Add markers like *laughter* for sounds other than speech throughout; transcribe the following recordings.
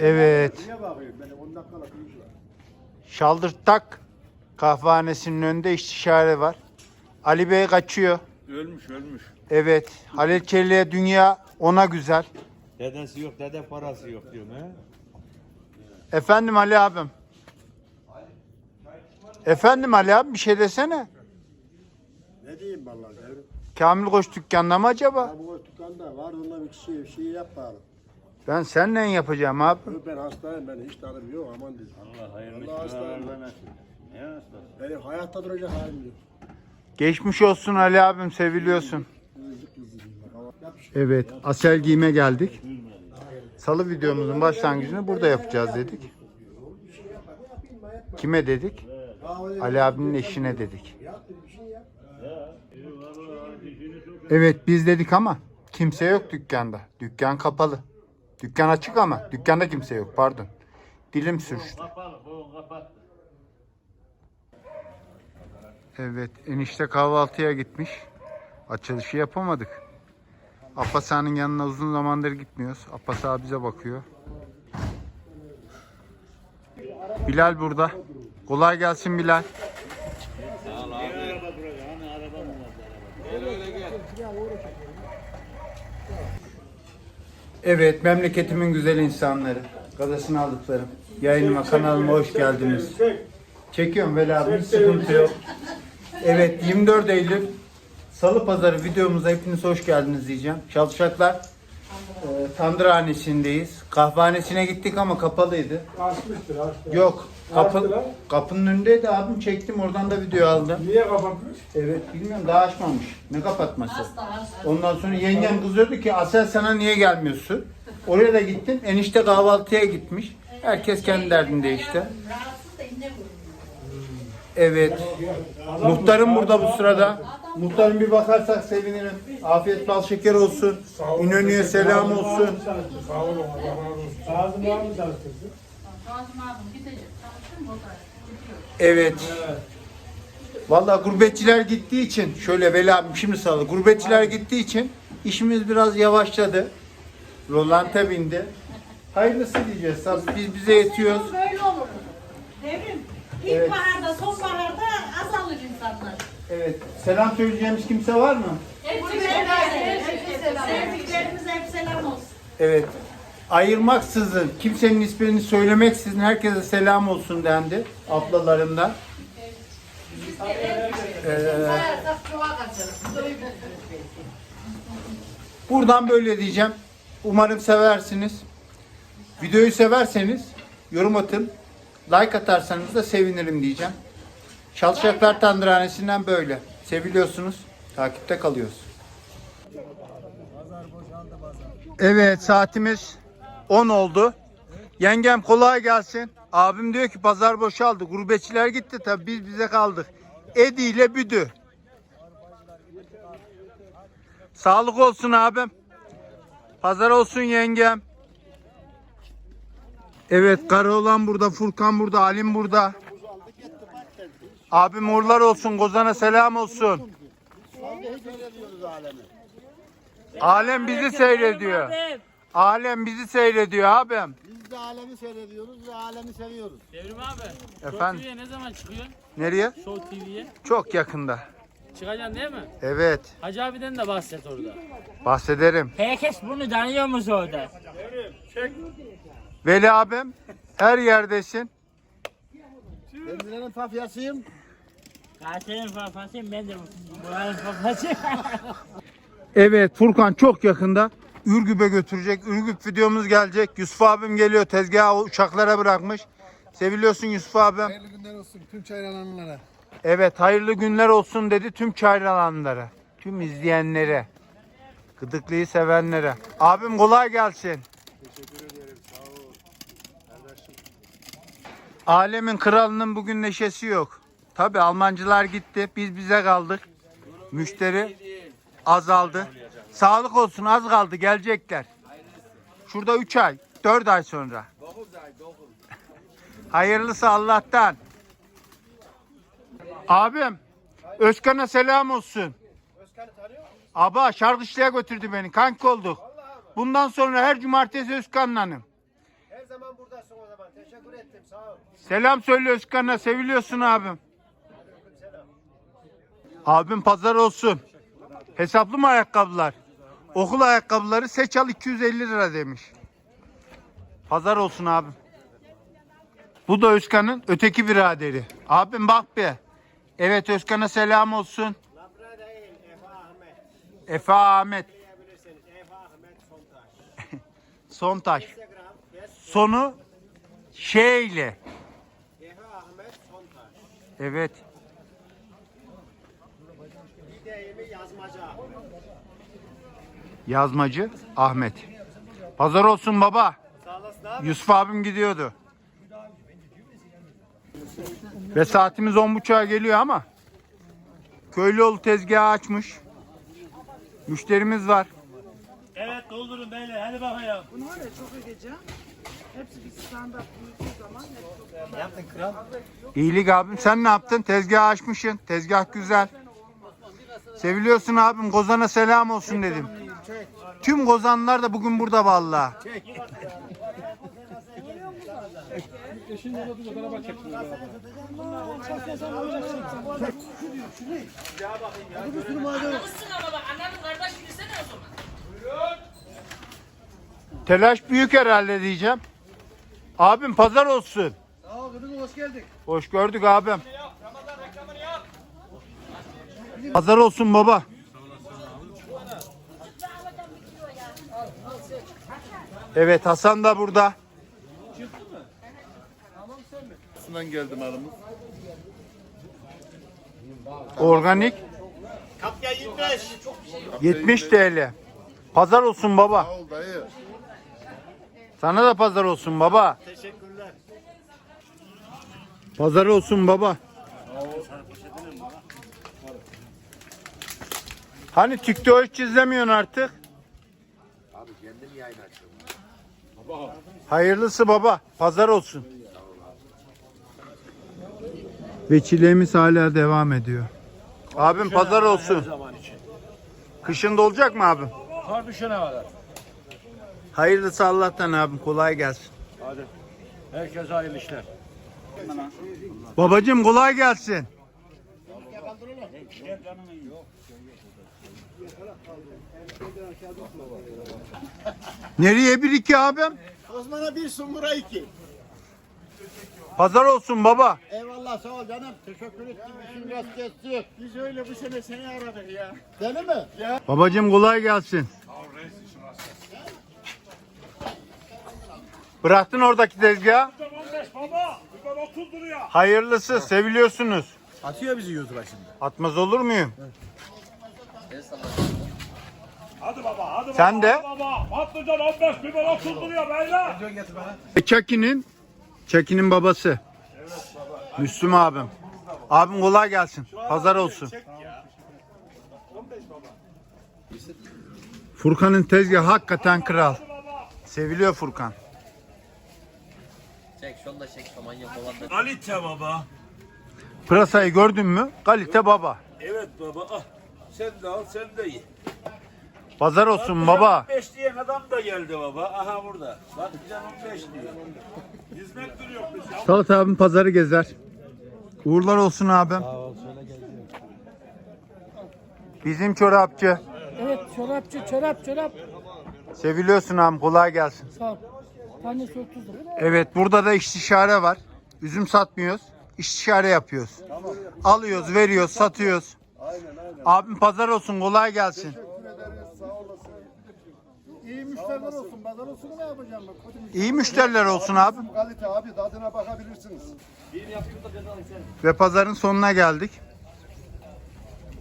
Evet. Niye bakıyorsun? Benim 10 dakikalık bir iş var. Şaldırtak kahvehanesinin önünde istişare var. Ali Bey kaçıyor. Ölmüş ölmüş. Evet. Halil Kelli'ye dünya ona güzel. Dedesi yok, dede parası yok diyorum he. Efendim Ali abim. Efendim Ali abi bir şey desene. Ne diyeyim vallahi devrim. Kamil Koç dükkanında mı acaba? Ya bu dükkanda var onunla bir şey, bir şey yap bari. Ben seninle yapacağım abi. Yok, Ben hastayım ben hiç tanım yok aman diyeyim. Allah hayırlı Allah hastayım. vermesin. Ne hastası? Benim hayatta duracak halim yok. Geçmiş olsun Ali abim seviliyorsun. Evet Asel giyime geldik. Salı videomuzun başlangıcını burada yapacağız dedik. Kime dedik? Ali abinin eşine dedik. Evet biz dedik ama kimse yok dükkanda. Dükkan kapalı. Dükkan açık ama dükkanda kimse yok pardon. Dilim sürçtü. Evet enişte kahvaltıya gitmiş. Açılışı yapamadık. Abbasa'nın yanına uzun zamandır gitmiyoruz. Abbasa bize bakıyor. Bilal burada. Kolay gelsin Bilal. Evet memleketimin güzel insanları. Gadasını aldıklarım. Yayınıma kanalıma hoş geldiniz. Çekiyorum Veli abi hiç sıkıntı yok. Evet 24 Eylül Salı Pazarı videomuza hepiniz hoş geldiniz diyeceğim. Çalışaklar e, Tandırhanesi'ndeyiz. Kahvehanesine gittik ama kapalıydı. Açmıştır açtı. Yok kapı, Açtılar. kapının önündeydi abim çektim oradan da video aldım. Niye kapatmış? Evet bilmiyorum daha açmamış. Ne kapatması? Ondan sonra yengem kızıyordu ki Asel sana niye gelmiyorsun? Oraya da gittim. Enişte kahvaltıya gitmiş. Herkes kendi derdinde işte. Rahatsız da ince vurmuyor. Evet. Muhtarım burada bu sırada. Muhtarım bir bakarsak sevinirim. Afiyet bal şeker olsun. İnönü'ye selam olsun. Sağ olun Allah razı olsun. Var mı çalıştırsın? Kazım abim gidecek. Çalıştın mı o da? Gidiyor. Evet. Vallahi gurbetçiler gittiği için şöyle Veli abim şimdi sağlı. Gurbetçiler gittiği için işimiz biraz yavaşladı. Rolante bindi. Hayırlısı diyeceğiz. Biz bize yetiyoruz. Böyle olur. Devrim. Evet. İlkbaharda, sonbaharda azalır insanlar. Evet. Selam söyleyeceğimiz kimse var mı? Hepsi Sevdiklerimize hep selam olsun. Evet. Ayırmaksızın, kimsenin ismini söylemeksizin herkese selam olsun dendi ablalarımdan. Ee, buradan böyle diyeceğim. Umarım seversiniz. Videoyu severseniz yorum atın. Like atarsanız da sevinirim diyeceğim. Çalışacaklar Tandırhanesi'nden böyle. Seviliyorsunuz. Takipte kalıyoruz. Evet saatimiz 10 oldu. Yengem kolay gelsin. Abim diyor ki pazar boşaldı. Gurbetçiler gitti tabi biz bize kaldık. Edi ile Büdü. Sağlık olsun abim. Pazar olsun yengem. Evet Karaoğlan burada, Furkan burada, Alim burada. Abim uğurlar olsun, Gozan'a selam olsun. Alem bizi seyrediyor. Alem bizi seyrediyor abim. Biz de alemi seyrediyoruz ve alemi seviyoruz. Devrim abi. Efendim? Show TV'ye ne zaman çıkıyor? Nereye? Show TV'ye. Çok yakında. Çıkacaksın değil mi? Evet. Hacı abiden de bahset orada. Bahsederim. Herkes bunu tanıyor mu orada? Veli abim her yerdesin. Kendilerinin fafyasıyım. Kasenin fafasıyım ben de buranın fafasıyım. *laughs* Evet Furkan çok yakında Ürgüp'e götürecek. Ürgüp videomuz gelecek. Yusuf abim geliyor. Tezgahı uçaklara bırakmış. Seviliyorsun Yusuf abim. Hayırlı günler olsun tüm çaylananlara. Evet hayırlı günler olsun dedi tüm çayralanlara. Tüm izleyenlere. Gıdıklıyı sevenlere. Abim kolay gelsin. Alemin kralının bugün neşesi yok. Tabi Almancılar gitti. Biz bize kaldık. Müşteri azaldı. Sağlık olsun az kaldı gelecekler. Şurada 3 ay, 4 ay sonra. *laughs* Hayırlısı Allah'tan. Abim, Özkan'a selam olsun. Aba şarkışlığa götürdü beni. Kanka olduk. Bundan sonra her cumartesi Özkan'lanım. hemen buradasın o zaman. Teşekkür ettim. Sağ ol. Selam söyle Özkan'a seviliyorsun abim. Abim pazar olsun. Hesaplı mı ayakkabılar? Okul ayakkabıları seç al 250 lira demiş. Pazar olsun abim. Bu da Özkan'ın öteki biraderi. Abim bak be. Evet Özkan'a selam olsun. Efe Ahmet. *laughs* Sontaş. Sonu şeyle. Evet. Yazmacı Ahmet. Pazar olsun baba. Yusuf abim gidiyordu. Ve saatimiz 10.30'a geliyor ama Köylüoğlu tezgahı açmış. Müşterimiz var. Evet doldurun beyler hadi bakayım. İyilik abim sen ne yaptın? Tezgah açmışsın. Tezgah güzel. Seviliyorsun abim. Gozan'a selam olsun dedim. Tüm Gozanlar da bugün burada zaman. Telaş büyük herhalde diyeceğim. Abim pazar olsun. Sağ ol. Hoş geldik. Hoş gördük abim. Pazar olsun baba. Evet Hasan da burada. Aslından geldim aramız. Organik Kapya 25. 70 TL. Pazar olsun baba. Sağ ol dayı. Sana da pazar olsun baba. Teşekkürler. Pazar olsun baba. Hani TikTok hiç izlemiyorsun artık? Abi kendim yayın açıyorum. Hayırlısı baba. Pazar olsun. Ve çileğimiz hala devam ediyor. Abim pazar olsun. Kışında olacak mı abim? Kar düşene kadar. Hayırlısı Allah'tan abim. Kolay gelsin. Hadi. Herkese hayırlı işler. Babacım kolay gelsin. Nereye bir iki abim? Osman'a bir sumbura iki. Pazar olsun baba. Eyvallah sağ ol canım. Teşekkür ettim. İşin rast geçsin. Biz öyle bu sene seni aradık ya. Deli mi? Ya. Babacım kolay gelsin. Bıraktın oradaki tezgahı. 15 baba. Biber 30 duruyor. Hayırlısı seviliyorsunuz. Atıyor bizi YouTube'a şimdi. Atmaz olur muyum? Hadi baba hadi Sen baba. de. hadi Baba. Patlıcan 15 biber 30 duruyor beyler. Çaki'nin Çaki'nin babası. Müslüm abim. Abim kolay gelsin. Pazar olsun. Furkan'ın tezgahı hakikaten kral. Seviliyor Furkan. Çek şunu da çek. Kalite baba. Pırasayı gördün mü? Kalite baba. Evet baba. Ah. Sen de al sen de ye. Pazar olsun baba. 15 diyen adam da geldi baba. Aha burada. Bak bize 15 diyor. Hizmet duruyor biz ya. Salat abim pazarı gezer. Uğurlar olsun abim. Bizim çorapçı. Evet çorapçı çorap çorap. Seviliyorsun abim kolay gelsin. Sağ ol. Tanesi 30 lira. Evet burada da istişare var. Üzüm satmıyoruz. İstişare yapıyoruz. Alıyoruz, veriyoruz, satıyoruz. Abim pazar olsun, kolay gelsin. İyi müşteriler olsun. Pazar olsun ne yapacağım ben? Kötü müşteri. İyi müşteriler olsun abim. Kalite abi tadına bakabilirsiniz. Ve pazarın sonuna geldik.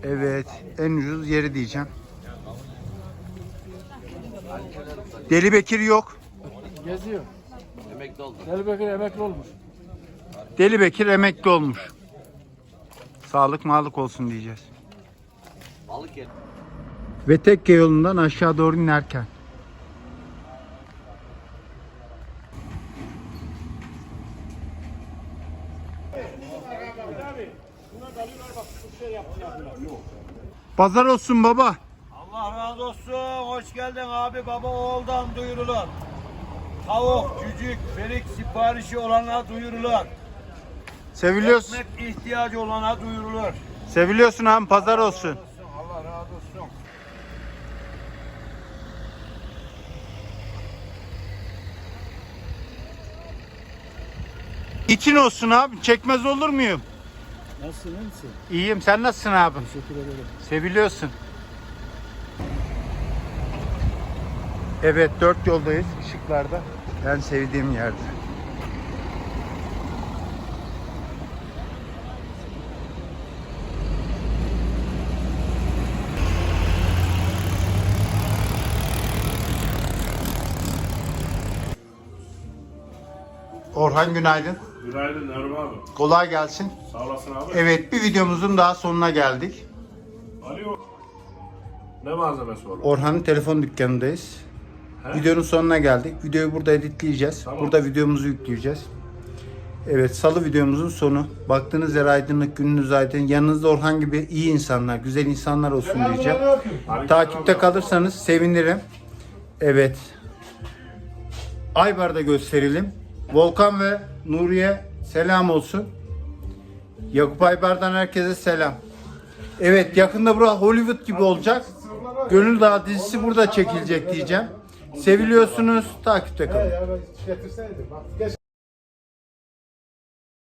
Evet, en ucuz yeri diyeceğim. Deli Bekir yok. Geziyor. Emekli oldu. Elbekir emekli olmuş. Deli Bekir emekli olmuş. Sağlık mağlık olsun diyeceğiz. Balık yer. Ve tekke yolundan aşağı doğru inerken. Pazar olsun baba. Allah razı olsun. Hoş geldin abi baba oğuldan duyurulur. tavuk, cücük, berik siparişi olana duyurulur. Seviliyorsun. Ekmek ihtiyacı olana duyurulur. Seviliyorsun abi pazar olsun. Allah razı olsun. İçin olsun abi. Çekmez olur muyum? Nasılsın iyi misin? İyiyim. Sen nasılsın abi? Teşekkür ederim. Seviliyorsun. Evet dört yoldayız ışıklarda. Ben sevdiğim yerde. Orhan günaydın. Günaydın Erman abi. Kolay gelsin. Sağ olasın abi. Evet bir videomuzun daha sonuna geldik. Alo. Ne malzemesi var? Orhan'ın telefon dükkanındayız. Videonun sonuna geldik. Videoyu burada editleyeceğiz. Tamam. Burada videomuzu yükleyeceğiz. Evet salı videomuzun sonu. Baktığınız yer aydınlık, gününüz aydın. Yanınızda Orhan gibi iyi insanlar, güzel insanlar olsun diyeceğim. Takipte kalırsanız sevinirim. Evet. Aybar'da gösterelim. Volkan ve Nuriye selam olsun. Yakup Aybar'dan herkese selam. Evet yakında bura Hollywood gibi olacak. Gönül Dağı dizisi burada çekilecek diyeceğim. Seviliyorsunuz. Takipte kalın.